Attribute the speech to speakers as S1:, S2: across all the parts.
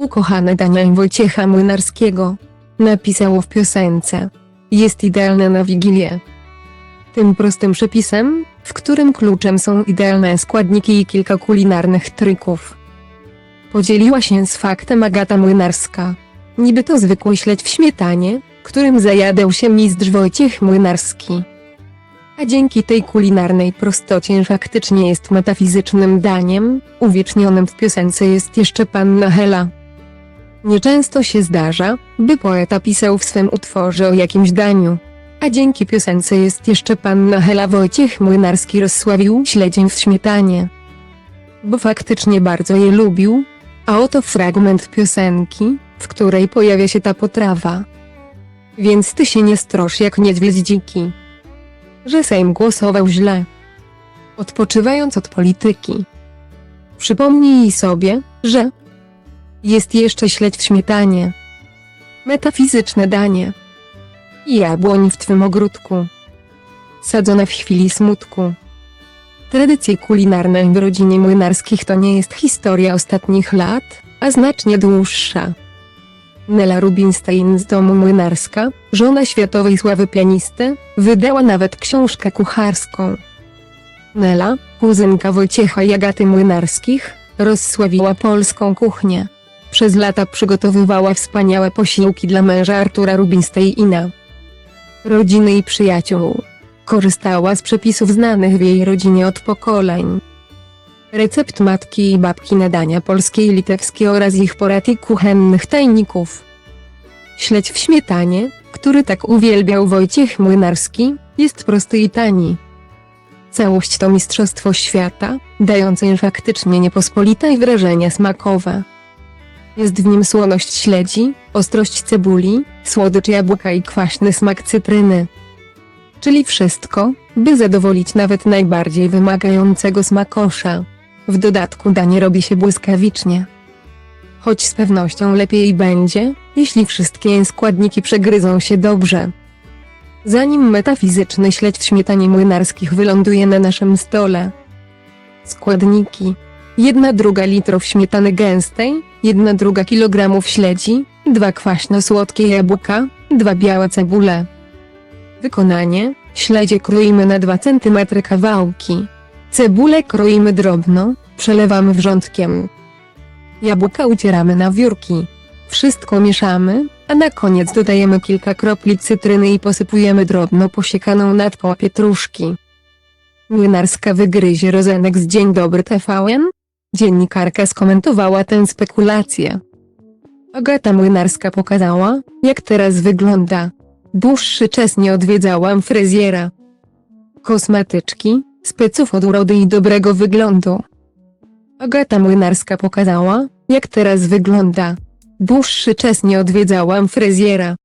S1: Ukochane danie Wojciecha Młynarskiego. Napisało w piosence. Jest idealne na Wigilię. Tym prostym przepisem, w którym kluczem są idealne składniki i kilka kulinarnych trików. Podzieliła się z faktem Agata Młynarska. Niby to zwykły śledź w śmietanie, którym zajadał się mistrz Wojciech Młynarski. A dzięki tej kulinarnej prostocie faktycznie jest metafizycznym daniem, uwiecznionym w piosence jest jeszcze panna Hela. Nieczęsto się zdarza, by poeta pisał w swym utworze o jakimś daniu. A dzięki piosence jest jeszcze panna Hela Wojciech Młynarski rozsławił śledziem w śmietanie. Bo faktycznie bardzo je lubił, a oto fragment piosenki, w której pojawia się ta potrawa. Więc ty się nie strosz jak niedźwiedź dziki. Że Sejm głosował źle. Odpoczywając od polityki. Przypomnij sobie, że jest jeszcze śledź w śmietanie. Metafizyczne danie. Jabłoń w twym ogródku. Sadzone w chwili smutku. Tradycje kulinarne w rodzinie młynarskich to nie jest historia ostatnich lat, a znacznie dłuższa. Nela Rubinstein z domu młynarska, żona światowej sławy pianisty, wydała nawet książkę kucharską. Nela, kuzynka Wojciecha i Agaty Młynarskich, rozsławiła polską kuchnię. Przez lata przygotowywała wspaniałe posiłki dla męża Artura Rubinsteina, rodziny i przyjaciół. Korzystała z przepisów znanych w jej rodzinie od pokoleń. Recept matki i babki na dania polskie i litewskie oraz ich porad i kuchennych tajników. Śledź w śmietanie, który tak uwielbiał Wojciech Młynarski, jest prosty i tani. Całość to mistrzostwo świata, dające faktycznie niepospolite wrażenia smakowe. Jest w nim słoność śledzi, ostrość cebuli, słodycz jabłka i kwaśny smak cytryny. Czyli wszystko, by zadowolić nawet najbardziej wymagającego smakosza. W dodatku danie robi się błyskawicznie. Choć z pewnością lepiej będzie, jeśli wszystkie składniki przegryzą się dobrze. Zanim metafizyczny śledź w śmietanie młynarskich wyląduje na naszym stole. Składniki. 1 druga litrów śmietany gęstej, 1 druga kilogramów śledzi, 2 kwaśno-słodkie jabłka, 2 białe cebule. Wykonanie. Śledzie kroimy na 2 cm kawałki. Cebulę kroimy drobno, przelewamy wrzątkiem. Jabłka ucieramy na wiórki. Wszystko mieszamy, a na koniec dodajemy kilka kropli cytryny i posypujemy drobno posiekaną natką pietruszki. Młynarska wygryzie rozenek z Dzień Dobry TVN? Dziennikarka skomentowała tę spekulację. Agata Młynarska pokazała, jak teraz wygląda. Dłuższy czas nie odwiedzałam fryzjera. Kosmetyczki, speców od urody i dobrego wyglądu. Agata Młynarska pokazała, jak teraz wygląda. Dłuższy czas nie odwiedzałam fryzjera.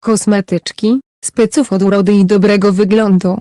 S1: Kosmetyczki, speców od urody i dobrego wyglądu.